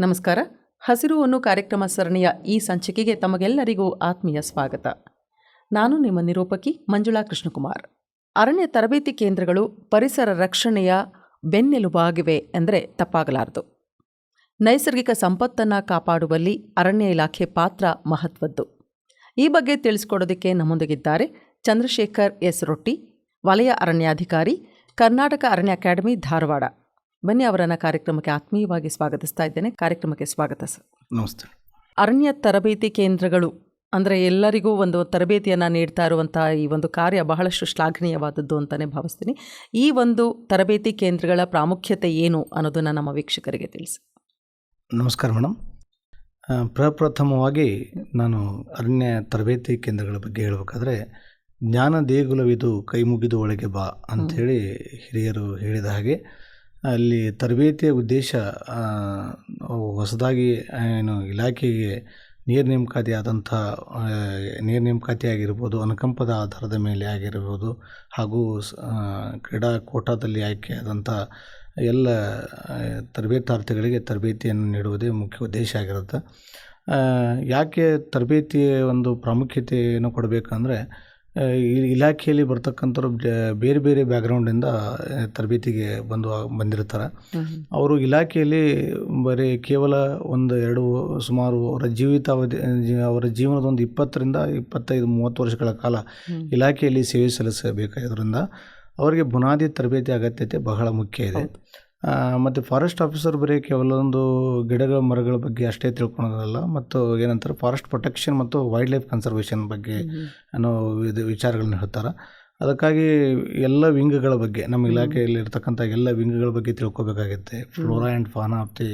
ನಮಸ್ಕಾರ. ಹಸಿರು ಅನ್ನು ಕಾರ್ಯಕ್ರಮ ಸರಣಿಯ ಈ ಸಂಚಿಕೆಗೆ ತಮಗೆಲ್ಲರಿಗೂ ಆತ್ಮೀಯ ಸ್ವಾಗತ. ನಾನು ನಿಮ್ಮ ನಿರೂಪಕಿ ಮಂಜುಳಾ ಕೃಷ್ಣಕುಮಾರ್. ಅರಣ್ಯ ತರಬೇತಿ ಕೇಂದ್ರಗಳು ಪರಿಸರ ರಕ್ಷಣೆಯ ಬೆನ್ನೆಲುಬಾಗಿವೆ ಎಂದರೆ ತಪ್ಪಾಗಲಾರದು. ನೈಸರ್ಗಿಕ ಸಂಪತ್ತನ್ನು ಕಾಪಾಡುವಲ್ಲಿ ಅರಣ್ಯ ಇಲಾಖೆ ಪಾತ್ರ ಮಹತ್ವದ್ದು. ಈ ಬಗ್ಗೆ ತಿಳಿಸ್ಕೊಡೋದಕ್ಕೆ ನಮ್ಮೊಂದಿಗಿದ್ದಾರೆ ಚಂದ್ರಶೇಖರ್ ಎಸ್ ರೊಟ್ಟಿ, ವಲಯ ಅರಣ್ಯಾಧಿಕಾರಿ, ಕರ್ನಾಟಕ ಅರಣ್ಯ ಅಕಾಡೆಮಿ ಧಾರವಾಡ. ಬನ್ನಿ ಅವರನ್ನು ಕಾರ್ಯಕ್ರಮಕ್ಕೆ ಆತ್ಮೀಯವಾಗಿ ಸ್ವಾಗತಿಸ್ತಾ ಇದ್ದೇನೆ. ಕಾರ್ಯಕ್ರಮಕ್ಕೆ ಸ್ವಾಗತ ಸರ್. ನಮಸ್ತೆ. ಅರಣ್ಯ ತರಬೇತಿ ಕೇಂದ್ರಗಳು ಅಂದರೆ ಎಲ್ಲರಿಗೂ ಒಂದು ತರಬೇತಿಯನ್ನು ನೀಡ್ತಾ ಇರುವಂಥ ಈ ಒಂದು ಕಾರ್ಯ ಬಹಳಷ್ಟು ಶ್ಲಾಘನೀಯವಾದದ್ದು ಅಂತಲೇ ಭಾವಿಸ್ತೀನಿ. ಈ ಒಂದು ತರಬೇತಿ ಕೇಂದ್ರಗಳ ಪ್ರಾಮುಖ್ಯತೆ ಏನು ಅನ್ನೋದನ್ನು ನಮ್ಮ ವೀಕ್ಷಕರಿಗೆ ತಿಳಿಸಿ. ನಮಸ್ಕಾರ ಮೇಡಮ್ ಪ್ರಪ್ರಥಮವಾಗಿ ನಾನು ಅರಣ್ಯ ತರಬೇತಿ ಕೇಂದ್ರಗಳ ಬಗ್ಗೆ ಹೇಳಬೇಕಾದ್ರೆ ಜ್ಞಾನ ದೇಗುಲವಿದು ಕೈ ಮುಗಿದು ಒಳಗೆ ಬಾ ಅಂಥೇಳಿ ಹಿರಿಯರು ಹೇಳಿದ ಹಾಗೆ ಅಲ್ಲಿ ತರಬೇತಿಯ ಉದ್ದೇಶ ಹೊಸದಾಗಿ ಏನು ಇಲಾಖೆಗೆ ನೀರು ನೇಮಕಾತಿ ಆದಂಥ ನೇರ ನೇಮಕಾತಿ ಆಗಿರ್ಬೋದು ಅನುಕಂಪದ ಆಧಾರದ ಮೇಲೆ ಆಗಿರ್ಬೋದು, ಹಾಗೂ ಕ್ರೀಡಾ ಕೋಟಾದಲ್ಲಿ ಆಯ್ಕೆಯಾದಂಥ ಎಲ್ಲ ತರಬೇತಾರ್ಥಿಗಳಿಗೆ ತರಬೇತಿಯನ್ನು ನೀಡುವುದೇ ಮುಖ್ಯ ಉದ್ದೇಶ ಆಗಿರುತ್ತೆ. ಯಾಕೆ ತರಬೇತಿಯ ಒಂದು ಪ್ರಾಮುಖ್ಯತೆಯನ್ನು ಕೊಡಬೇಕಂದ್ರೆ ಇಲಾಖೆಯಲ್ಲಿ ಬರ್ತಕ್ಕಂಥವ್ರು ಬೇರೆ ಬೇರೆ ಬ್ಯಾಕ್ಗ್ರೌಂಡಿಂದ ತರಬೇತಿಗೆ ಬಂದು ಬಂದಿರ್ತಾರೆ. ಅವರು ಇಲಾಖೆಯಲ್ಲಿ ಬರೀ ಕೇವಲ ಒಂದು ಎರಡು ಸುಮಾರು ಅವರ ಜೀವಿತಾವಧಿ ಅವರ ಜೀವನದ ಒಂದು ಇಪ್ಪತ್ತರಿಂದ ಇಪ್ಪತ್ತೈದು ಮೂವತ್ತು ವರ್ಷಗಳ ಕಾಲ ಇಲಾಖೆಯಲ್ಲಿ ಸೇವೆ ಸಲ್ಲಿಸಬೇಕಾದ್ರಿಂದ ಅವರಿಗೆ ಬುನಾದಿ ತರಬೇತಿ ಅಗತ್ಯತೆ ಬಹಳ ಮುಖ್ಯ ಇದೆ. ಮತ್ತು ಫಾರೆಸ್ಟ್ ಆಫೀಸರ್ ಬರೀ ಕೇವಲ ಒಂದು ಗಿಡಗಳ ಮರಗಳ ಬಗ್ಗೆ ಅಷ್ಟೇ ತಿಳ್ಕೊಳೋದಲ್ಲ ಮತ್ತು ಏನಂತಾರೆ ಫಾರೆಸ್ಟ್ ಪ್ರೊಟೆಕ್ಷನ್ ಮತ್ತು ವೈಲ್ಡ್ ಲೈಫ್ ಕನ್ಸರ್ವೇಷನ್ ಬಗ್ಗೆ ಅನ್ನೋ ಇದು ವಿಚಾರಗಳನ್ನ ಹೇಳ್ತಾರೆ. ಅದಕ್ಕಾಗಿ ಎಲ್ಲ ವಿಂಗ್ಗಳ ಬಗ್ಗೆ ನಮ್ಮ ಇಲಾಖೆಯಲ್ಲಿ ಇರ್ತಕ್ಕಂಥ ಎಲ್ಲ ವಿಂಗ್ಗಳ ಬಗ್ಗೆ ತಿಳ್ಕೊಬೇಕಾಗುತ್ತೆ. Flora and fauna of the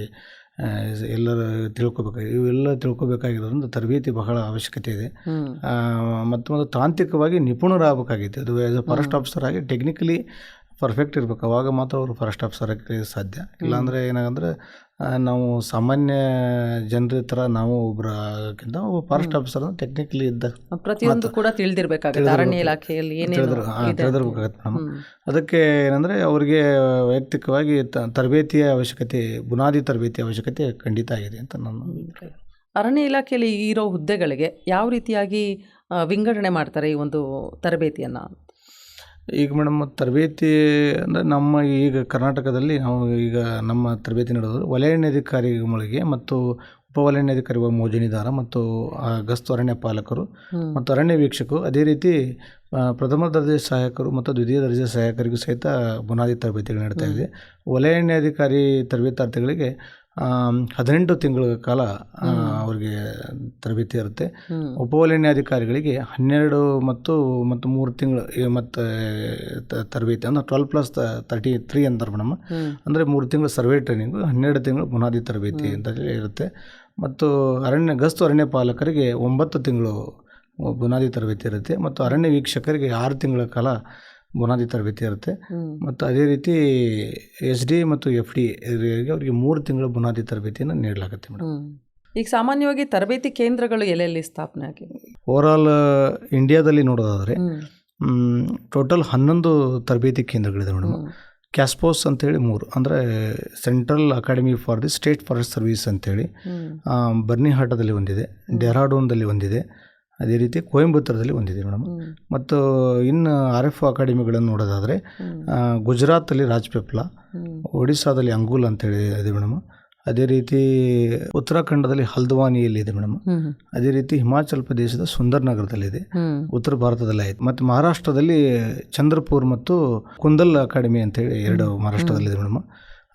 ಎಲ್ಲರ ತಿಳ್ಕೊಬೇಕಾಗಿ ಇವೆಲ್ಲ ತಿಳ್ಕೊಬೇಕಾಗಿರೋದ್ರಿಂದ ತರಬೇತಿ ಬಹಳ ಅವಶ್ಯಕತೆ ಇದೆ. ಮತ್ತು ಮತ್ತು ಒಂದು ತಾಂತ್ರಿಕವಾಗಿ ನಿಪುಣರಾಗಬೇಕಾಗಿತ್ತು. ಅದು ಆ್ಯಸ್ ಅ ಫಾರೆಸ್ಟ್ ಆಫೀಸರ್ ಆಗಿ ಟೆಕ್ನಿಕಲಿ ಪರ್ಫೆಕ್ಟ್ ಇರಬೇಕು. ಅವಾಗ ಮಾತ್ರ ಅವರು ಫಾರೆಸ್ಟ್ ಆಫೀಸರ್ ಆಗಕ್ಕೆ ಸಾಧ್ಯ. ಇಲ್ಲಾಂದರೆ ಏನಾಗಂದ್ರೆ ನಾವು ಸಾಮಾನ್ಯ ಜನರ ಥರ ನಾವು ಒಬ್ಬರಾಗಿಂತ ಫಸ್ಟ್ ಒಬ್ಬ ಫಾರೆಸ್ಟ್ ಆಫೀಸರ್ ಟೆಕ್ನಿಕಲಿ ಇದ್ದ ಪ್ರತಿಯೊಂದು ಕೂಡ ತಿಳಿದಿರಬೇಕಾಗುತ್ತೆ. ಅರಣ್ಯ ಇಲಾಖೆಯಲ್ಲಿ ತಿಳಿದಿರ್ಬೇಕಾಗತ್ತೆ ಮೇಡಮ್ ಅದಕ್ಕೆ ಏನಂದರೆ ಅವರಿಗೆ ವೈಯಕ್ತಿಕವಾಗಿ ತರಬೇತಿಯ ಅವಶ್ಯಕತೆ ಬುನಾದಿ ತರಬೇತಿಯ ಅವಶ್ಯಕತೆ ಖಂಡಿತ ಆಗಿದೆ ಅಂತ ನಾನು ಅರಣ್ಯ ಇಲಾಖೆಯಲ್ಲಿ ಇರೋ ಹುದ್ದೆಗಳಿಗೆ ಯಾವ ರೀತಿಯಾಗಿ ವಿಂಗಡಣೆ ಮಾಡ್ತಾರೆ ಈ ಒಂದು ತರಬೇತಿಯನ್ನು ಈಗ ಮೇಡಮ್ ತರಬೇತಿ ಅಂದರೆ ನಮ್ಮ ಈಗ ಕರ್ನಾಟಕದಲ್ಲಿ ನಾವು ಈಗ ನಮ್ಮ ತರಬೇತಿ ನಡೆಯೋದು ವಲಯಾರಣ್ಯಾಧಿಕಾರಿಗಳಿಗೆ ಮತ್ತು ಉಪವಲಯಾರಣ್ಯಾಧಿಕಾರಿ ಮೋಜಿನಿದಾರ ಮತ್ತು ಗಸ್ತು ಅರಣ್ಯ ಪಾಲಕರು ಮತ್ತು ಅರಣ್ಯ ವೀಕ್ಷಕರು. ಅದೇ ರೀತಿ ಪ್ರಥಮ ದರ್ಜೆ ಸಹಾಯಕರು ಮತ್ತು ದ್ವಿತೀಯ ದರ್ಜೆ ಸಹಾಯಕರಿಗೂ ಸಹಿತ ಬುನಾದಿ ತರಬೇತಿಗಳು ನಡೀತಾ ಇದೆ. ಅಧಿಕಾರಿ ತರಬೇತಾರ್ಥಿಗಳಿಗೆ ಹದಿನೆಂಟು ತಿಂಗಳ ಕಾಲ ಅವರಿಗೆ ತರಬೇತಿ ಇರುತ್ತೆ. ಉಪವಲಯಾಧಿಕಾರಿಗಳಿಗೆ ಹನ್ನೆರಡು ಮತ್ತು ಮತ್ತು ಮೂರು ತಿಂಗಳು ಮತ್ತು ತರಬೇತಿ ಅಂದರೆ ಟ್ವೆಲ್ ಪ್ಲಸ್ ತರ್ಟಿ ತ್ರೀ ಅಂತಾರೆ ಮೇಡಮ್. ಅಂದರೆ ಮೂರು ತಿಂಗಳು ಸರ್ವೆ ಟ್ರೈನಿಂಗು ಹನ್ನೆರಡು ತಿಂಗಳು ಬುನಾದಿ ತರಬೇತಿ ಅಂತ ಹೇಳಿ ಇರುತ್ತೆ. ಮತ್ತು ಅರಣ್ಯ ಗಸ್ತು ಅರಣ್ಯ ಪಾಲಕರಿಗೆ ಒಂಬತ್ತು ತಿಂಗಳು ಬುನಾದಿ ತರಬೇತಿ ಇರುತ್ತೆ. ಮತ್ತು ಅರಣ್ಯ ವೀಕ್ಷಕರಿಗೆ ಆರು ತಿಂಗಳ ಕಾಲ ಬುನಾದಿ ತರಬೇತಿ ಇರುತ್ತೆ. ಮತ್ತು ಅದೇ ರೀತಿ ಎಸ್ ಡಿ ಮತ್ತು ಎಫ್ ಡಿ ಅವರಿಗೆ ಮೂರು ತಿಂಗಳ ಬುನಾದಿ ತರಬೇತಿಯನ್ನು ನೀಡಲಾಗುತ್ತೆ ಮೇಡಮ್. ಈಗ ಸಾಮಾನ್ಯವಾಗಿ ತರಬೇತಿ ಕೇಂದ್ರಗಳು ಎಲ್ಲೆಲ್ಲಿ ಸ್ಥಾಪನೆ ಆಗಿವೆ ಆಲ್ ಇಂಡಿಯಾದಲ್ಲಿ ನೋಡೋದಾದರೆ ಟೋಟಲ್ ಹನ್ನೊಂದು ತರಬೇತಿ ಕೇಂದ್ರಗಳಿದೆ ಮೇಡಮ್. ಕ್ಯಾಸ್ಪೋಸ್ ಅಂತೇಳಿ ಮೂರು. ಅಂದರೆ central academy for the state forest service ಅಂತೇಳಿ ಬರ್ನಿಹಾಟದಲ್ಲಿ ಒಂದಿದೆ ಡೆಹ್ರಾಡೂನ್ದಲ್ಲಿ ಒಂದಿದೆ ಅದೇ ರೀತಿ ಕೊಯಂಬತ್ತೂರದಲ್ಲಿ ಒಂದಿದೆ ಮೇಡಮ್. ಮತ್ತು ಇನ್ನು ಆರ್ ಎಫ್ ಅಕಾಡೆಮಿಗಳನ್ನು ನೋಡೋದಾದರೆ ಗುಜರಾತಲ್ಲಿ ರಾಜ್ಪೆಪ್ಲ ಒಡಿಸ್ಸಾದಲ್ಲಿ ಅಂಗೂಲ್ ಅಂತೇಳಿ ಇದೆ ಮೇಡಮ್. ಅದೇ ರೀತಿ ಉತ್ತರಾಖಂಡದಲ್ಲಿ ಹಲ್ದ್ವಾನಿಯಲ್ಲಿ ಇದೆ ಮೇಡಮ್. ಅದೇ ರೀತಿ ಹಿಮಾಚಲ ಪ್ರದೇಶದ ಸುಂದರ್ ನಗರದಲ್ಲಿದೆ ಉತ್ತರ ಭಾರತದಲ್ಲಿ ಆಯಿತು. ಮತ್ತು ಮಹಾರಾಷ್ಟ್ರದಲ್ಲಿ ಚಂದ್ರಪುರ್ ಮತ್ತು ಕುಂದಲ್ ಅಕಾಡೆಮಿ ಅಂತೇಳಿ ಎರಡು ಮಹಾರಾಷ್ಟ್ರದಲ್ಲಿದೆ ಮೇಡಮ್.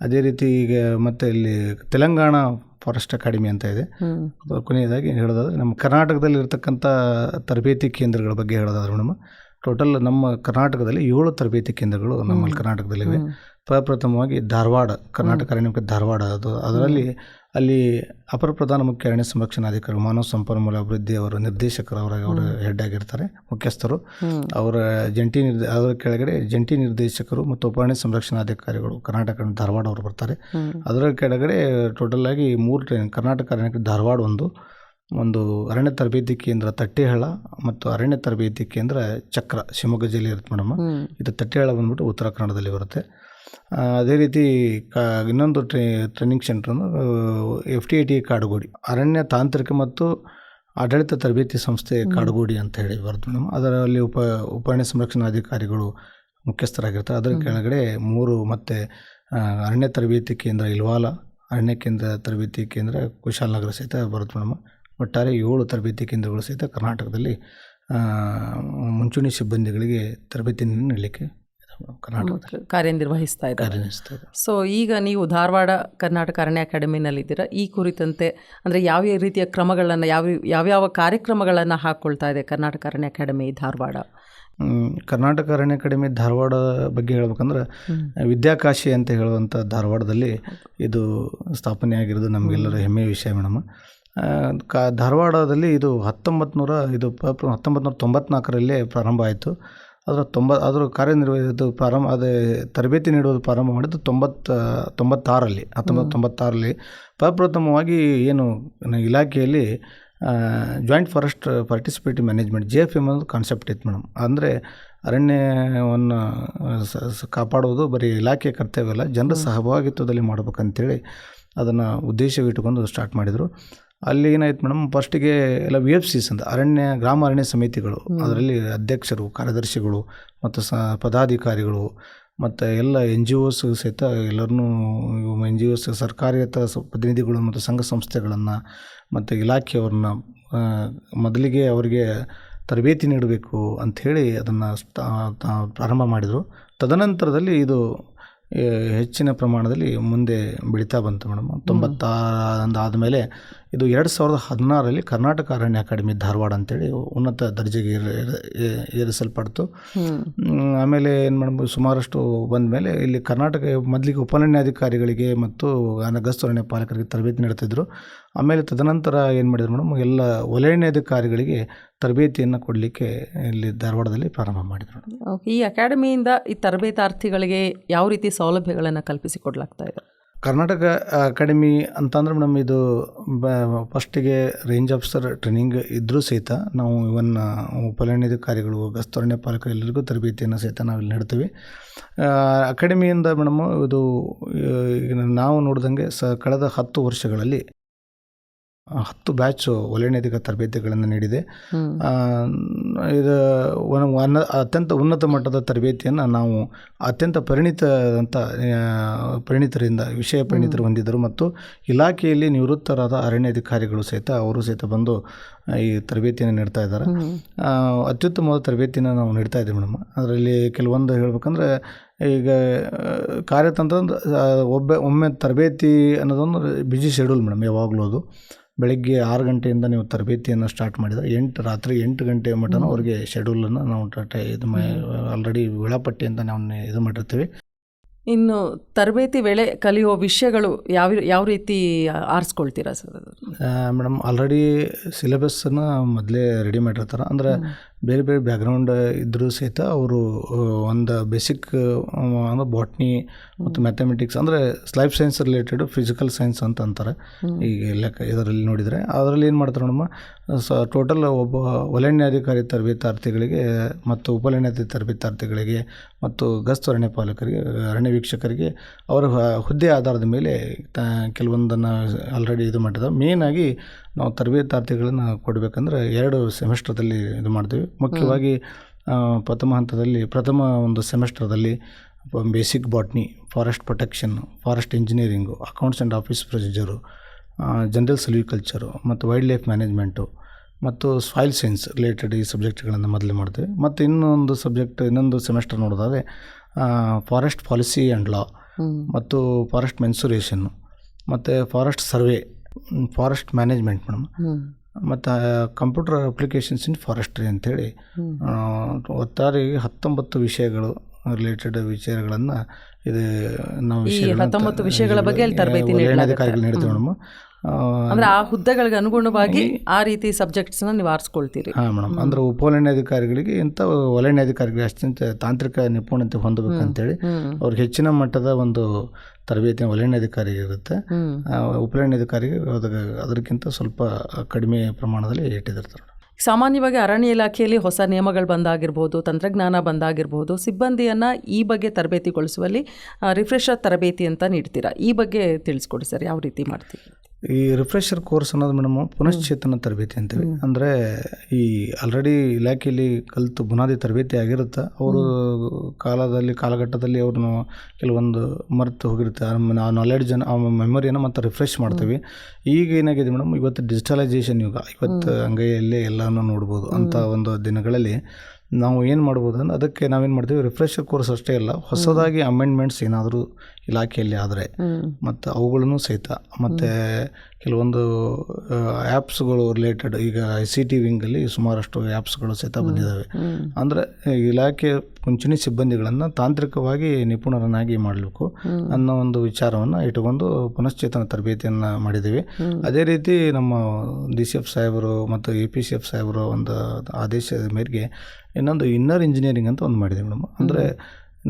ಅದೇ ರೀತಿ ಈಗ ಮತ್ತೆ ಇಲ್ಲಿ ತೆಲಂಗಾಣ ಫಾರೆಸ್ಟ್ ಅಕಾಡೆಮಿ ಅಂತ ಇದೆ. ಕೊನೆಯದಾಗಿ ಹೇಳೋದಾದ್ರೆ ನಮ್ಮ ಕರ್ನಾಟಕದಲ್ಲಿ ಇರತಕ್ಕಂಥ ತರಬೇತಿ ಕೇಂದ್ರಗಳ ಬಗ್ಗೆ ಹೇಳೋದಾದ್ರೆ ಮೇಡಮ್ ಟೋಟಲ್ ನಮ್ಮ ಕರ್ನಾಟಕದಲ್ಲಿ ಏಳು ತರಬೇತಿ ಕೇಂದ್ರಗಳು ನಮ್ಮಲ್ಲಿ ಕರ್ನಾಟಕದಲ್ಲಿವೆ. ಪ್ರಪ್ರಥಮವಾಗಿ ಧಾರವಾಡ ಕರ್ನಾಟಕ ಅರಣ್ಯಕ್ಕೆ ಧಾರವಾಡ ಅದು ಅದರಲ್ಲಿ ಅಲ್ಲಿ ಅಪರ ಪ್ರಧಾನ ಮುಖ್ಯ ಅರಣ್ಯ ಸಂರಕ್ಷಣಾಧಿಕಾರಿ ಮಾನವ ಸಂಪನ್ಮೂಲ ಅಭಿವೃದ್ಧಿ ಅವರು ನಿರ್ದೇಶಕರು ಅವರ ಅವರು ಹೆಡ್ ಆಗಿರ್ತಾರೆ ಮುಖ್ಯಸ್ಥರು. ಅವರ ಜಂಟಿ ನಿರ್ದ ಅವರ ಕೆಳಗಡೆ ಜಂಟಿ ನಿರ್ದೇಶಕರು ಮತ್ತು ಉಪಾರಣ್ಯ ಸಂರಕ್ಷಣಾಧಿಕಾರಿಗಳು ಕರ್ನಾಟಕ ಧಾರವಾಡ ಅವರು ಬರ್ತಾರೆ. ಅದರ ಕೆಳಗಡೆ ಟೋಟಲ್ ಆಗಿ ಮೂರು ಟ್ರೈನ್ ಕರ್ನಾಟಕ ಅರಣ್ಯಕ್ಕೆ ಧಾರವಾಡ ಒಂದು ಒಂದು ಅರಣ್ಯ ತರಬೇತಿ ಕೇಂದ್ರ ತಟ್ಟೆಹಳ್ಳ ಮತ್ತು ಅರಣ್ಯ ತರಬೇತಿ ಕೇಂದ್ರ ಚಕ್ರ ಶಿವಮೊಗ್ಗ ಜಿಲ್ಲೆ ಇರುತ್ತೆ ಮೇಡಮ್. ಇದು ತಟ್ಟೆಹಳ್ಳ ಬಂದ್ಬಿಟ್ಟು ಉತ್ತರ ಕನ್ನಡದಲ್ಲಿ ಬರುತ್ತೆ. ಅದೇ ರೀತಿ ಕಾ ಇನ್ನೊಂದು tray training centre F T I T Kadugodi ಅರಣ್ಯ ತಾಂತ್ರಿಕ ಮತ್ತು ಆಡಳಿತ ತರಬೇತಿ ಸಂಸ್ಥೆ ಕಾಡುಗೋಡಿ ಅಂತ ಹೇಳಿ ಬರ್ತದೆ ಮೇಡಮ್. ಅದರಲ್ಲಿ ಉಪ ಉಪಾರಣ್ಯ ಸಂರಕ್ಷಣಾಧಿಕಾರಿಗಳು ಮುಖ್ಯಸ್ಥರಾಗಿರ್ತಾರೆ. ಅದರ ಕೆಳಗಡೆ ಮೂರು ಮತ್ತು ಅರಣ್ಯ ತರಬೇತಿ ಕೇಂದ್ರ ಇಲ್ವಾಲ ಅರಣ್ಯ ಕೇಂದ್ರ ತರಬೇತಿ ಕೇಂದ್ರ ಕುಶಾಲನಗರ ಸಹಿತ ಬರುತ್ತೆ ಮೇಡಮ್. ಒಟ್ಟಾರೆ ಏಳು ತರಬೇತಿ ಕೇಂದ್ರಗಳು ಸಹಿತ ಕರ್ನಾಟಕದಲ್ಲಿ ಮುಂಚೂಣಿ ಸಿಬ್ಬಂದಿಗಳಿಗೆ ತರಬೇತಿಯನ್ನು ನೀಡಲಿಕ್ಕೆ ಕರ್ನಾಟಕದಲ್ಲಿ ಕಾರ್ಯನಿರ್ವಹಿಸ್ತಾ ಇದ್ದಾರೆ. ಸೊ ಈಗ ನೀವು ಧಾರವಾಡ ಕರ್ನಾಟಕ ಅರಣ್ಯ ಅಕಾಡೆಮಿನಲ್ಲಿದ್ದೀರಾ? ಈ ಕುರಿತಂತೆ ಅಂದರೆ ಯಾವ ರೀತಿಯ ಕ್ರಮಗಳನ್ನು ಯಾವ ಯಾವ್ಯಾವ ಕಾರ್ಯಕ್ರಮಗಳನ್ನು ಹಾಕ್ಕೊಳ್ತಾ ಇದೆ ಕರ್ನಾಟಕ ಅರಣ್ಯ ಅಕಾಡೆಮಿ ಧಾರವಾಡ? ಕರ್ನಾಟಕ ಅರಣ್ಯ ಅಕಾಡೆಮಿ ಧಾರವಾಡ ಬಗ್ಗೆ ಹೇಳ್ಬೇಕಂದ್ರೆ ವಿದ್ಯಾಕಾಶಿ ಅಂತ ಹೇಳುವಂಥ ಧಾರವಾಡದಲ್ಲಿ ಇದು ಸ್ಥಾಪನೆ ಆಗಿರೋದು ನಮಗೆಲ್ಲರ ಹೆಮ್ಮೆಯ ವಿಷಯ ಮೇಡಮ್. ಕ ಧಾರವಾಡದಲ್ಲಿ ಇದು ಹತ್ತೊಂಬತ್ತು ನೂರ ಇದು ಹತ್ತೊಂಬತ್ತು ನೂರ ತೊಂಬತ್ನಾಲ್ಕರಲ್ಲಿ ಪ್ರಾರಂಭ ಆಯಿತು. ಅದರ ತೊಂಬ ಅದರ ಕಾರ್ಯನಿರ್ವಹಿಸೋದು ಪ್ರಾರಂಭ ಅದೇ ತರಬೇತಿ ನೀಡುವುದು ಪ್ರಾರಂಭ ಮಾಡಿದ್ದು ತೊಂಬತ್ತ ತೊಂಬತ್ತಾರಲ್ಲಿ ಹತ್ತೊಂಬತ್ತು ತೊಂಬತ್ತಾರಲ್ಲಿ. ಪ್ರಪ್ರಥಮವಾಗಿ ಏನು ಇಲಾಖೆಯಲ್ಲಿ joint forest participative management J F M ಅನ್ನೋದು ಕಾನ್ಸೆಪ್ಟ್ ಇತ್ತು ಮೇಡಮ್. ಅಂದರೆ ಅರಣ್ಯವನ್ನು ಕಾಪಾಡುವುದು ಬರೀ ಇಲಾಖೆ ಕರ್ತವ್ಯ ಅಲ್ಲ ಜನರ ಸಹಭಾಗಿತ್ವದಲ್ಲಿ ಮಾಡ್ಬೇಕಂತೇಳಿ ಅದನ್ನು ಉದ್ದೇಶವಿಟ್ಟುಕೊಂಡು ಸ್ಟಾರ್ಟ್ ಮಾಡಿದರು. ಅಲ್ಲಿ ಏನಾಯ್ತು ಮೇಡಮ್ ಫಸ್ಟಿಗೆ ಎಲ್ಲ ವಿ ಎಫ್ ಸಿಸ್ ಅಂತ ಅರಣ್ಯ ಗ್ರಾಮ ಅರಣ್ಯ ಸಮಿತಿಗಳು ಅದರಲ್ಲಿ ಅಧ್ಯಕ್ಷರು ಕಾರ್ಯದರ್ಶಿಗಳು ಮತ್ತು ಸ ಪದಾಧಿಕಾರಿಗಳು ಮತ್ತು ಎಲ್ಲ ಎನ್ ಜಿ ಒಸ್ ಸಹಿತ ಎಲ್ಲರನ್ನೂ ಎನ್ ಜಿ ಓಸ್ ಸರ್ಕಾರೇತರ ಪ್ರತಿನಿಧಿಗಳು ಮತ್ತು ಸಂಘ ಸಂಸ್ಥೆಗಳನ್ನು ಮತ್ತು ಇಲಾಖೆಯವ್ರನ್ನ ಮೊದಲಿಗೆ ಅವರಿಗೆ ತರಬೇತಿ ನೀಡಬೇಕು ಅಂಥೇಳಿ ಅದನ್ನು ಪ್ರಾರಂಭ ಮಾಡಿದರು. ತದನಂತರದಲ್ಲಿ ಇದು ಹೆಚ್ಚಿನ ಪ್ರಮಾಣದಲ್ಲಿ ಮುಂದೆ ಬೆಳೀತಾ ಬಂತು ಮೇಡಮ್. ತೊಂಬತ್ತಾರಂದಾದಮೇಲೆ ಇದು ಎರಡು ಸಾವಿರದ ಹದಿನಾರರಲ್ಲಿ ಕರ್ನಾಟಕ ಅರಣ್ಯ ಅಕಾಡೆಮಿ ಧಾರವಾಡ ಅಂತೇಳಿ ಉನ್ನತ ದರ್ಜೆಗೆ ಏರ್- ಏರ್- ಏರಿಸಲ್ಪಡ್ತು. ಆಮೇಲೆ ಏನು ಮಾಡ್ಬೋದು ಸುಮಾರಷ್ಟು ಬಂದ ಮೇಲೆ ಇಲ್ಲಿ ಕರ್ನಾಟಕ ಮೊದಲಿಗೆ ಉಪನಣ್ಯಾಧಿಕಾರಿಗಳಿಗೆ ಮತ್ತು ಅನಗಸ್ತು ಅರಣ್ಯ ಪಾಲಕರಿಗೆ ತರಬೇತಿ ನೀಡ್ತಿದ್ರು. ಆಮೇಲೆ ತದನಂತರ ಏನು ಮಾಡಿದ್ರು ಮೇಡಮ್ ಎಲ್ಲ ವಲಯಾರಣ್ಯಾಧಿಕಾರಿಗಳಿಗೆ ತರಬೇತಿಯನ್ನು ಕೊಡಲಿಕ್ಕೆ ಇಲ್ಲಿ ಧಾರವಾಡದಲ್ಲಿ ಪ್ರಾರಂಭ ಮಾಡಿದ್ರು ಓಕೆ ಈ ಅಕಾಡೆಮಿಯಿಂದ ಈ ತರಬೇತಾರ್ಥಿಗಳಿಗೆ ಯಾವ ರೀತಿ ಸೌಲಭ್ಯಗಳನ್ನು ಕಲ್ಪಿಸಿಕೊಡ್ಲಾಗ್ತಾ ಇದೆ? ಕರ್ನಾಟಕ ಅಕಾಡೆಮಿ ಅಂತಂದ್ರೆ ಮೇಡಮ್ ಇದು ಬ ಫಸ್ಟಿಗೆ ರೇಂಜ್ ಆಫೀಸರ್ ಟ್ರೈನಿಂಗ್ ಇದ್ದರೂ ಸಹಿತ ನಾವು ಇವನ್ ಉಪಲನ್ಯಾಧಿಕಾರಿಗಳು ಗಸ್ತರಣ್ಯ ಪಾಲಕ ಎಲ್ಲರಿಗೂ ತರಬೇತಿಯನ್ನು ಸಹಿತ ನಾವು ಇಲ್ಲಿ ನೀಡ್ತೀವಿ. ಅಕಾಡೆಮಿಯಿಂದ ಮೇಡಮ್ ಇದು ನಾವು ನೋಡಿದಂಗೆ ಸ ಕಳೆದ ಹತ್ತು ವರ್ಷಗಳಲ್ಲಿ ಹತ್ತು ಬ್ಯಾಚು ಒಲೆನೈತಿಕ ತರಬೇತಿಗಳನ್ನು ನೀಡಿದೆ. ಇದು ಒನ್- ಅತ್ಯಂತ ಉನ್ನತ ಮಟ್ಟದ ತರಬೇತಿಯನ್ನು ನಾವು ಅತ್ಯಂತ ಪರಿಣಿತ ಅಂತ ಪರಿಣಿತರಿಂದ ವಿಷಯ ಪರಿಣಿತರು ಹೊಂದಿದ್ದರು ಮತ್ತು ಇಲಾಖೆಯಲ್ಲಿ ನಿವೃತ್ತರಾದ ಅರಣ್ಯಾಧಿಕಾರಿಗಳು ಸಹಿತ ಅವರು ಸಹಿತ ಬಂದು ಈ ತರಬೇತಿಯನ್ನು ನೀಡ್ತಾ ಇದ್ದಾರೆ. ಅತ್ಯುತ್ತಮವಾದ ತರಬೇತಿನ ನಾವು ನೀಡ್ತಾ ಇದ್ದೀವಿ ಮೇಡಮ್. ಅದರಲ್ಲಿ ಕೆಲವೊಂದು ಹೇಳ್ಬೇಕಂದ್ರೆ ಈಗ ಕಾರ್ಯತಂತ್ರ ಒಬ್ಬ ಒಮ್ಮೆ ತರಬೇತಿ ಅನ್ನೋದೊಂದು ಬಿಜಿ ಶೆಡ್ಯೂಲ್ ಮೇಡಮ್ ಯಾವಾಗಲೂ ಅದು. ಬೆಳಗ್ಗೆ ಆರು ಗಂಟೆಯಿಂದ ನೀವು ತರಬೇತಿಯನ್ನು ಸ್ಟಾರ್ಟ್ ಮಾಡಿದರೆ ಎಂಟು ರಾತ್ರಿ ಎಂಟು ಗಂಟೆ ಮಟ್ಟನ ಅವ್ರಿಗೆ ಶೆಡ್ಯೂಲನ್ನು ನಾವು ಇದು ಆಲ್ರೆಡಿ ವೇಳಾಪಟ್ಟಿ ಅಂತ ನಾವು ಇದು ಮಾಡಿರ್ತೀವಿ. ಇನ್ನು ತರಬೇತಿ ವೇಳೆ ಕಲಿಯುವ ವಿಷಯಗಳು ಯಾವ ಯಾವ ರೀತಿ ಆರಿಸ್ಕೊಳ್ತೀರಾ ಸರ್ ಮೇಡಮ್ ಆಲ್ರೆಡಿ ಸಿಲೆಬಸ್ಸನ್ನು ಮೊದಲೇ ರೆಡಿ ಮಾಡಿರ್ತಾರೆ. ಅಂದ್ರೆ ಬೇರೆ ಬೇರೆ ಬ್ಯಾಕ್ಗ್ರೌಂಡ್ ಇದ್ದರೂ ಸಹಿತ ಅವರು ಒಂದು ಬೇಸಿಕ್ ಅಂದ್ರೆ ಬಾಟ್ನಿ ಮತ್ತು ಮ್ಯಾಥಮೆಟಿಕ್ಸ್ ಅಂದರೆ life science related physical science ಅಂತ ಅಂತಾರೆ. ಈಗ ಲೆಕ್ಕ ಇದರಲ್ಲಿ ನೋಡಿದರೆ ಅದರಲ್ಲಿ ಏನು ಮಾಡ್ತಾರೆ ನೋಡಮ್ಮ ಸ ಟೋಟಲ್ ಒಬ್ಬ ವಲಯಾಧಿಕಾರಿ ತರಬೇತಾರ್ಥಿಗಳಿಗೆ ಮತ್ತು ಉಪಲನ್ಯಾಧಿ ತರಬೇತಾರ್ಥಿಗಳಿಗೆ ಮತ್ತು ಗಸ್ತು ಅರಣ್ಯ ಪಾಲಕರಿಗೆ ಅರಣ್ಯ ವೀಕ್ಷಕರಿಗೆ ಅವರ ಹುದ್ದೆ ಆಧಾರದ ಮೇಲೆ ತ ಕೆಲವೊಂದನ್ನು ಆಲ್ರೆಡಿ ಇದು ಮಾಡಿದ ಮೇಯ್ನಾಗಿ ನಾವು ತರಬೇತಾರ್ಥಿಗಳನ್ನು ಕೊಡಬೇಕಂದ್ರೆ ಎರಡು ಸೆಮಿಸ್ಟರ್ದಲ್ಲಿ ಇದು ಮಾಡ್ತೀವಿ. ಮುಖ್ಯವಾಗಿ ಪ್ರಥಮ ಹಂತದಲ್ಲಿ ಪ್ರಥಮ ಒಂದು ಸೆಮಿಸ್ಟರ್ದಲ್ಲಿ basic botany forest protection forest engineering accounts and office procedure general silviculture ಮತ್ತು ವೈಲ್ಡ್ ಲೈಫ್ ಮ್ಯಾನೇಜ್ಮೆಂಟು ಮತ್ತು ಸಾಯಿಲ್ ಸೈನ್ಸ್ ರಿಲೇಟೆಡ್ ಈ ಸಬ್ಜೆಕ್ಟ್ಗಳನ್ನು ಮೊದಲು ಮಾಡ್ತೀವಿ. ಮತ್ತು ಇನ್ನೊಂದು ಸಬ್ಜೆಕ್ಟ್ ಇನ್ನೊಂದು ಸೆಮಿಸ್ಟರ್ ನೋಡೋದಾದ್ರೆ ಫಾರೆಸ್ಟ್ ಪಾಲಿಸಿ ಆ್ಯಂಡ್ ಲಾ ಮತ್ತು ಫಾರೆಸ್ಟ್ ಮೆನ್ಸುರೇಷನ್ನು ಮತ್ತು forest survey forest management madam. ಮತ್ತು ಕಂಪ್ಯೂಟರ್ ಅಪ್ಲಿಕೇಶನ್ಸ್ ಇನ್ ಫಾರೆಸ್ಟ್ರಿ ಅಂಥೇಳಿ ಒಟ್ಟಾರೆ ಹತ್ತೊಂಬತ್ತು ವಿಷಯಗಳು ರಿಲೇಟೆಡ್ ವಿಚಾರಗಳನ್ನು ಇದು ನಾವು ಹತ್ತೊಂಬತ್ತು ವಿಷಯಗಳ ಬಗ್ಗೆ ತರಬೇತಿ ನೀಡ್ತೀವಿ ಮೇಡಮ್. ಅಂದ್ರೆ ಆ ಹುದ್ದೆಗಳಿಗೆ ಅನುಗುಣವಾಗಿ ಆ ರೀತಿ ಸಬ್ಜೆಕ್ಟ್ಸ್ನ ನೀವು ಆರಿಸ್ಕೊಳ್ತೀರಿ ಹಾಂ ಮೇಡಮ್. ಅಂದ್ರೆ ಉಪವಲಯಾಧಿಕಾರಿಗಳಿಗೆ ಇಂಥ ವಲಯಾಧಿಕಾರಿಗಳಿಗೆ ಅತ್ಯಂತ ತಾಂತ್ರಿಕ ನಿಪುಣತೆ ಹೊಂದಬೇಕು ಅಂತೇಳಿ ಹೇಳಿ ಅವ್ರಿಗೆ ಹೆಚ್ಚಿನ ಮಟ್ಟದ ಒಂದು ತರಬೇತಿ ವಲಯಾಧಿಕಾರಿಗೆ ಇರುತ್ತೆ ಹ್ಮ್. ಉಪವಲಯಾಧಿಕಾರಿಗೆ ಅದಕ್ಕಿಂತ ಸ್ವಲ್ಪ ಕಡಿಮೆ ಪ್ರಮಾಣದಲ್ಲಿ ಇಟ್ಟಿದ್ದಿರ್ತಾರೆ ಸಾಮಾನ್ಯವಾಗಿ ಅರಣ್ಯ ಇಲಾಖೆಯಲ್ಲಿ ಹೊಸ ನಿಯಮಗಳು ಬಂದಾಗಿರ್ಬೋದು ತಂತ್ರಜ್ಞಾನ ಬಂದಾಗಿರ್ಬೋದು ಸಿಬ್ಬಂದಿಯನ್ನು ಈ ಬಗ್ಗೆ ತರಬೇತಿಗೊಳಿಸುವಲ್ಲಿ ರಿಫ್ರೆಶರ್ ತರಬೇತಿ ಅಂತ ನೀಡ್ತೀರಾ? ಈ ಬಗ್ಗೆ ತಿಳಿಸ್ಕೊಡಿ ಸರ್ ಯಾವ ರೀತಿ ಮಾಡ್ತೀರಿ? ಈ ರಿಫ್ರೆಷರ್ ಕೋರ್ಸ್ ಅನ್ನೋದು ಮೇಡಮ್ ಪುನಶ್ಚೇತನ ತರಬೇತಿ ಅಂತೇಳಿ ಅಂದರೆ ಈ ಆಲ್ರೆಡಿ ಇಲಾಖೆಯಲ್ಲಿ ಕಲಿತು ಬುನಾದಿ ತರಬೇತಿ ಆಗಿರುತ್ತೆ. ಅವರು ಕಾಲದಲ್ಲಿ ಕಾಲಘಟ್ಟದಲ್ಲಿ ಅವ್ರನ್ನ ಕೆಲವೊಂದು ಮರೆತು ಹೋಗಿರುತ್ತೆ. ಆ ನಾಲೆಡ್ಜನ್ನು ಆ ಮೆಮೊರಿಯನ್ನು ಮತ್ತೆ ರಿಫ್ರೆಶ್ ಮಾಡ್ತೀವಿ. ಈಗ ಏನಾಗಿದೆ ಮೇಡಮ್ ಇವತ್ತು ಡಿಜಿಟಲೈಸೇಷನ್ ಯುಗ. ಇವತ್ತು ಅಂಗೈಯಲ್ಲೇ ಎಲ್ಲನೂ ನೋಡ್ಬೋದು. ಅಂಥ ಒಂದು ದಿನಗಳಲ್ಲಿ ನಾವು ಏನು ಮಾಡ್ಬೋದು ಅಂದರೆ ಅದಕ್ಕೆ ನಾವೇನು ಮಾಡ್ತೀವಿ ರಿಫ್ರೆಶರ್ ಕೋರ್ಸ್ ಅಷ್ಟೇ ಅಲ್ಲ ಹೊಸದಾಗಿ ಅಮೆಂಡ್ಮೆಂಟ್ಸ್ ಏನಾದರೂ ಇಲಾಖೆಯಲ್ಲಿ ಆದರೆ ಮತ್ತು ಅವುಗಳನ್ನು ಸಹಿತ ಮತ್ತು ಕೆಲವೊಂದು ಆ್ಯಪ್ಸ್ಗಳು ರಿಲೇಟೆಡ್ ಈಗ ಐ ಸಿ ಟಿ ವಿಂಗಲ್ಲಿ ಸುಮಾರಷ್ಟು ಆ್ಯಪ್ಸ್ಗಳು ಸಹಿತ ಬಂದಿದ್ದಾವೆ ಅಂದರೆ ಇಲಾಖೆ ಮುಂಚೂಣಿ ಸಿಬ್ಬಂದಿಗಳನ್ನು ತಾಂತ್ರಿಕವಾಗಿ ನಿಪುಣರನ್ನಾಗಿ ಮಾಡಬೇಕು ಅನ್ನೋ ಒಂದು ವಿಚಾರವನ್ನು ಇಟ್ಟುಕೊಂಡು ಪುನಶ್ಚೇತನ ತರಬೇತಿಯನ್ನು ಮಾಡಿದ್ದೀವಿ ಅದೇ ರೀತಿ ನಮ್ಮ ಡಿ ಸಿ ಎಫ್ ಸಾಹೇಬರು ಮತ್ತು ಎ ಪಿ ಸಿ ಎಫ್ ಸಾಹೇಬರು ಒಂದು ಆದೇಶದ ಮೇರೆಗೆ ಇನ್ನೊಂದು ಇನ್ನರ್ ಇಂಜಿನಿಯರಿಂಗ್ ಅಂತ ಒಂದು ಮಾಡಿದೆ ಮೇಡಮ್. ಅಂದರೆ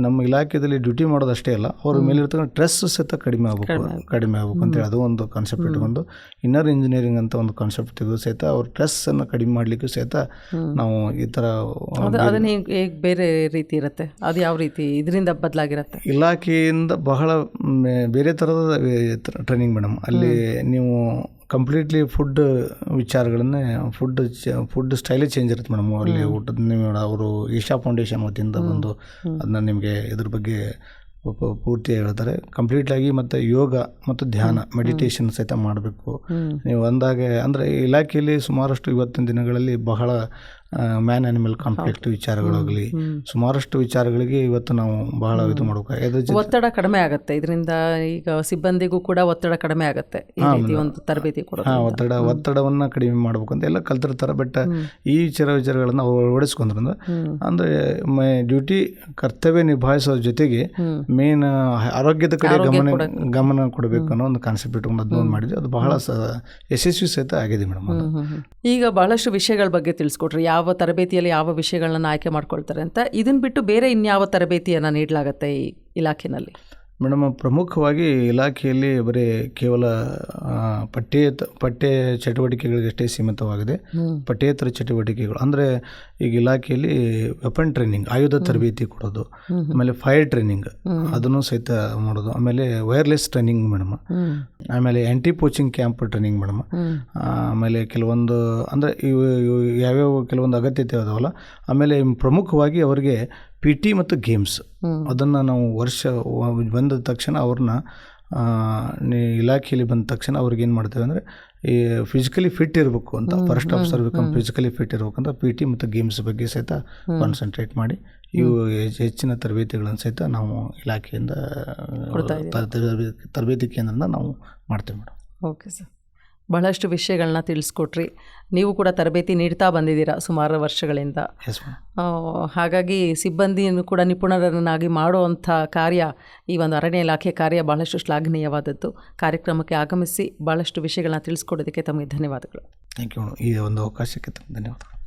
ನಮ್ಮ ಇಲಾಖೆಯಲ್ಲಿ ಡ್ಯೂಟಿ ಮಾಡೋದಷ್ಟೇ ಅಲ್ಲ ಅವ್ರ ಮೇಲಿರ್ತಕ್ಕಂಥ ಟ್ರೆಸ್ ಸಹಿತ ಕಡಿಮೆ ಆಗಬೇಕು ಕಡಿಮೆ ಆಗಬೇಕು. ಅಂತೇಳಿ ಅದು ಒಂದು ಕಾನ್ಸೆಪ್ಟ್ ಇಟ್ಕೊಂಡು ಇನ್ನರ್ ಇಂಜಿನಿಯರಿಂಗ್ ಅಂತ ಒಂದು ಕಾನ್ಸೆಪ್ಟ್ ತೆಗೆದು ಸಹಿತ ಅವ್ರ ಸ್ಟ್ರೆಸ್ಸನ್ನು ಕಡಿಮೆ ಮಾಡಲಿಕ್ಕೂ ಸಹಿತ ನಾವು ಈ ಥರ ಅದು ಅದನ್ನ ಹೇಗೆ ಬೇರೆ ರೀತಿ ಇರುತ್ತೆ? ಅದು ಯಾವ ರೀತಿ? ಇದರಿಂದ ಬದಲಾಗಿರುತ್ತೆ? ಇಲಾಖೆಯಿಂದ ಬಹಳ ಬೇರೆ ಥರದ ಟ್ರೈನಿಂಗ್ ಮೇಡಮ್. ಅಲ್ಲಿ ನೀವು ಕಂಪ್ಲೀಟ್ಲಿ ಫುಡ್ ವಿಚಾರಗಳನ್ನೇ ಫುಡ್ ಫುಡ್ ಸ್ಟೈಲೇ ಚೇಂಜ್ ಇರುತ್ತೆ ಮೇಡಮ್. ಅಲ್ಲಿ ಊಟದ ನಿಮ್ಮ ಅವರು ಈಶಾ ಫೌಂಡೇಶನ್ ವತಿಯಿಂದ ಬಂದು ಅದನ್ನ ನಿಮಗೆ ಇದ್ರ ಬಗ್ಗೆ ಪೂರ್ತಿ ಹೇಳ್ತಾರೆ. ಕಂಪ್ಲೀಟಾಗಿ ಮತ್ತು ಯೋಗ ಮತ್ತು ಧ್ಯಾನ ಮೆಡಿಟೇಷನ್ ಸಹಿತ ಮಾಡಬೇಕು. ನೀವು ಅಂದಾಗೆ ಅಂದರೆ ಇಲಾಖೆಯಲ್ಲಿ ಸುಮಾರಷ್ಟು ಇವತ್ತಿನ ದಿನಗಳಲ್ಲಿ ಬಹಳ ಮ್ಯಾನ್ ಅನಿಮಲ್ ಕಾನ್ಫ್ಲಿಕ್ಟ್ ವಿಚಾರಗಳಾಗಲಿ ಸುಮಾರಷ್ಟು ವಿಚಾರಗಳಿಗೆ ಇವತ್ತು ನಾವು ಬಹಳ ಇದು ಮಾಡಬೇಕು ಒತ್ತಡ ಕಡಿಮೆ ಆಗುತ್ತೆ. ಇದರಿಂದ ಈಗ ಸಿಬ್ಬಂದಿಗೂ ಕೂಡ ಒತ್ತಡ ಕಡಿಮೆ ಆಗುತ್ತೆ. ಒಂದು ತರಬೇತಿ ಒತ್ತಡ ಒತ್ತಡವನ್ನು ಕಡಿಮೆ ಮಾಡಬೇಕು ಅಂತ ಎಲ್ಲ ಕಲ್ತಿರ್ತಾರೆ ಬಟ್ ಈ ವಿಚಾರ ವಿಚಾರಗಳನ್ನು ಅವ್ರು ಅಳವಡಿಸ್ಕೊಂಡ್ರಿಂದ ಅಂದರೆ ಡ್ಯೂಟಿ ಕರ್ತವ್ಯ ನಿಭಾಯಿಸೋ ಜೊತೆಗೆ ಮೇನ್ ಆರೋಗ್ಯದ ಕಡೆ ಗಮನ ಗಮನ ಕೊಡಬೇಕು ಅನ್ನೋ ಒಂದು ಕಾನ್ಸೆಪ್ಟ್ ಇಟ್ಕೊಂಡು ಅದನ್ನ ಮಾಡಿದ್ವಿ ಅದು ಬಹಳ ಯಶಸ್ವಿ ಸಹಿತ ಆಗಿದೆ ಮೇಡಮ್. ಈಗ ಬಹಳಷ್ಟು ವಿಷಯಗಳ ಬಗ್ಗೆ ತಿಳಿಸ್ಕೊಟ್ರಿ. ಯಾವ ತರಬೇತಿಯಲ್ಲಿ ಯಾವ ವಿಷಯಗಳನ್ನ ಆಯ್ಕೆ ಮಾಡ್ಕೊಳ್ತಾರೆ ಅಂತ ಇದನ್ನ ಬಿಟ್ಟು ಬೇರೆ ಇನ್ಯಾವ ತರಬೇತಿಯನ್ನು ನೀಡಲಾಗತ್ತೆ ಈ ಇಲಾಖೆನಲ್ಲಿ? ಮೇಡಮ್ ಪ್ರಮುಖವಾಗಿ ಇಲಾಖೆಯಲ್ಲಿ ಬರೀ ಕೇವಲ ಪಠ್ಯ ಪಠ್ಯೇತ ಪಠ್ಯ ಚಟುವಟಿಕೆಗಳಿಗಷ್ಟೇ ಸೀಮಿತವಾಗಿದೆ. ಪಠ್ಯೇತರ ಚಟುವಟಿಕೆಗಳು ಅಂದರೆ ಈಗ ಇಲಾಖೆಯಲ್ಲಿ ವೆಪನ್ ಟ್ರೈನಿಂಗ್ ಆಯುಧ ತರಬೇತಿ ಕೊಡೋದು ಆಮೇಲೆ ಫೈರ್ ಟ್ರೈನಿಂಗ್ ಅದನ್ನು ಸಹಿತ ಮಾಡೋದು ಆಮೇಲೆ ವೈರ್ಲೆಸ್ ಟ್ರೈನಿಂಗ್ ಮೇಡಮ್. ಆಮೇಲೆ anti poaching camp training madam ಆಮೇಲೆ ಕೆಲವೊಂದು ಅಂದರೆ ಇವು ಯಾವ್ಯಾವ ಕೆಲವೊಂದು ಅಗತ್ಯತೆ ಅದಾವಲ್ಲ ಆಮೇಲೆ ಪ್ರಮುಖವಾಗಿ ಅವರಿಗೆ ಪಿ ಟಿ ಮತ್ತು ಗೇಮ್ಸ್. ಅದನ್ನು ನಾವು ವರ್ಷ ಬಂದ ತಕ್ಷಣ ಅವ್ರನ್ನ ಇಲಾಖೆಯಲ್ಲಿ ಬಂದ ತಕ್ಷಣ ಅವ್ರಿಗೆ ಏನು ಮಾಡ್ತೇವೆ ಅಂದರೆ ಈ ಫಿಸಿಕಲಿ ಫಿಟ್ ಇರಬೇಕು ಅಂತ. First officer become physically fit ಇರಬೇಕಂತ ಅಂತ ಪಿ ಟಿ ಮತ್ತು ಗೇಮ್ಸ್ ಬಗ್ಗೆ ಸಹಿತ ಕಾನ್ಸಂಟ್ರೇಟ್ ಮಾಡಿ ಇವು ಹೆಚ್- ಹೆಚ್ಚಿನ ತರಬೇತಿಗಳನ್ನು ಸಹಿತ ನಾವು ಇಲಾಖೆಯಿಂದ ತರಬೇತಿ- ಕೇಂದ್ರನ ಕೇಂದ್ರದಿಂದ ನಾವು ಮಾಡ್ತೇವೆ ಮೇಡಮ್. ಓಕೆ ಸರ್ ಬಹಳಷ್ಟು ವಿಷಯಗಳನ್ನ ತಿಳಿಸ್ಕೊಟ್ರಿ. ನೀವು ಕೂಡ ತರಬೇತಿ ನೀಡ್ತಾ ಬಂದಿದ್ದೀರಾ ಸುಮಾರು ವರ್ಷಗಳಿಂದ. ಹಾಗಾಗಿ ಸಿಬ್ಬಂದಿಯನ್ನು ಕೂಡ ನಿಪುಣರನ್ನಾಗಿ ಮಾಡುವಂಥ ಕಾರ್ಯ ಈ ಒಂದು ಅರಣ್ಯ ಇಲಾಖೆ ಕಾರ್ಯ ಬಹಳಷ್ಟು ಶ್ಲಾಘನೀಯವಾದದ್ದು. ಕಾರ್ಯಕ್ರಮಕ್ಕೆ ಆಗಮಿಸಿ ಭಾಳಷ್ಟು ವಿಷಯಗಳನ್ನ ತಿಳಿಸ್ಕೊಡೋದಕ್ಕೆ ತಮಗೆ ಧನ್ಯವಾದಗಳು. ಥ್ಯಾಂಕ್ ಯು ಈ ಒಂದು ಅವಕಾಶಕ್ಕೆ ತಮ್ಮ ಧನ್ಯವಾದಗಳು.